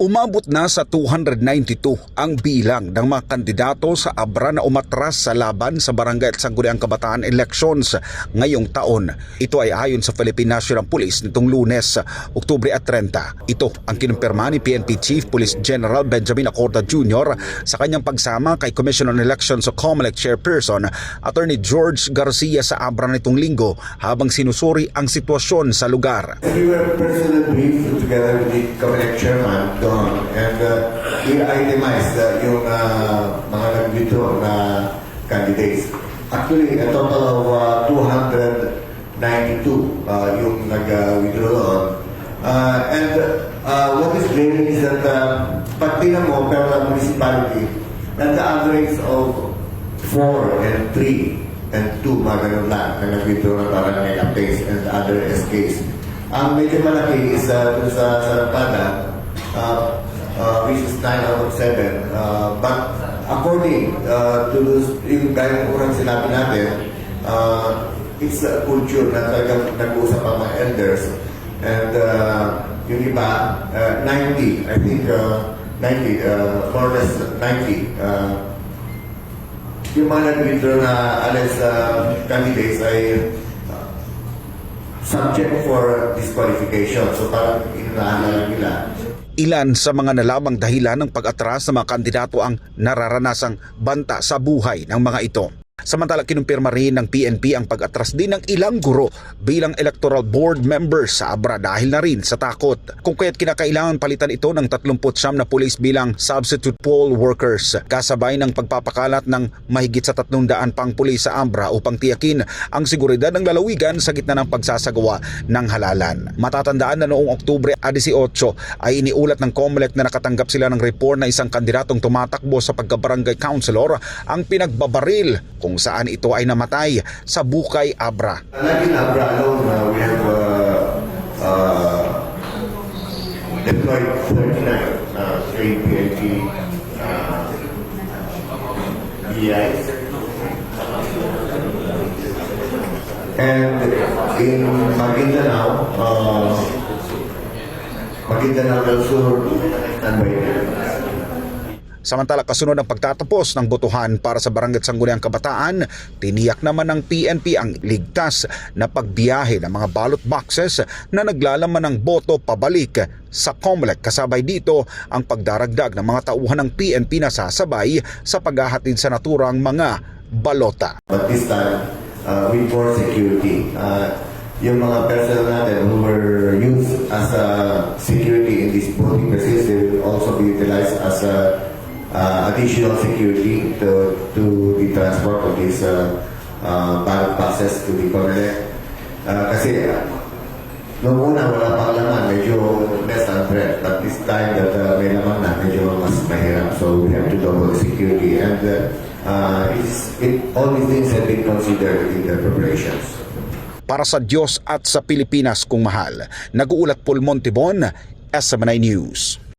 Umabot na sa 292 ang bilang ng mga kandidato sa Abra na umatras sa laban sa Barangay at Sangguniang Kabataan elections ngayong taon. Ito ay ayon sa Philippine National Police nitong lunes, Oktubre at 30. Ito ang kinumpirma ni PNP Chief Police General Benjamin Acorda Jr. sa kanyang pagsama kay Commission on Elections o COMELEC Chairperson Attorney George Garcia sa Abra nitong linggo habang sinusuri ang sitwasyon sa lugar. We were together with the Comelec chairman doon and uh, we itemized uh, yung uh, mga nag-withdraw na candidates. Actually, a total of uh, 292 uh, yung nag-withdraw doon. Uh, and uh, what is glaring is that uh, pag tingnan mo per municipality, nagka-average of 4 and 3 and 2 mga ganun lang na nag-withdraw ng barangay updates and other SKs. Ang medyo malaki is uh, sa Sarpada, uh, which is 9 out of 7. Uh, but according uh, to yung gaya ng unang sinabi natin, uh, it's a culture na talagang nag-uusap ang mga elders. And uh, yung iba, uh, 90, I think uh, 90, uh, more or less 90. Uh, yung mga nag-withdraw na alas uh, candidates ay uh, subject for disqualification. So parang inunahan na lang nila. Ilan sa mga nalabang dahilan ng pag-atras ng mga kandidato ang nararanasang banta sa buhay ng mga ito. Samantala kinumpirma rin ng PNP ang pag-atras din ng ilang guro bilang electoral board members sa Abra dahil na rin sa takot. Kung kaya't kinakailangan palitan ito ng 39 na pulis bilang substitute poll workers kasabay ng pagpapakalat ng mahigit sa 300 pang pulis sa Abra upang tiyakin ang seguridad ng lalawigan sa gitna ng pagsasagawa ng halalan. Matatandaan na noong Oktubre 18 ay iniulat ng COMELEC na nakatanggap sila ng report na isang kandidatong tumatakbo sa pagkabarangay councilor ang pinagbabaril kung saan ito ay namatay sa Bukay Abra. In Abra alone, uh, we have uh, uh, deployed 39 uh, trained PNP uh, BIs. And in Maguindanao, uh, Maguindanao Sur, and Bayan. Samantala kasunod ng pagtatapos ng botohan para sa Barangay Sangguniang Kabataan, tiniyak naman ng PNP ang ligtas na pagbiyahe ng mga ballot boxes na naglalaman ng boto pabalik sa COMELEC kasabay dito ang pagdaragdag ng mga tauhan ng PNP na sasabay sa paghahatid sa naturang mga balota. But this time, uh, with more security. Uh, yung mga personnel natin who were used as a security additional security to to the transport of these uh, uh, ballot boxes to the Comelec. Uh, kasi uh, Noong una, wala pang laman, medyo less than threat. But this time that uh, may laman na, medyo mas mahirap. So we have to double the security. And uh, uh, it's, it, all these things have been considered in the preparations. Para sa Diyos at sa Pilipinas kung mahal, nag-uulat Paul Montibon, SMNI News.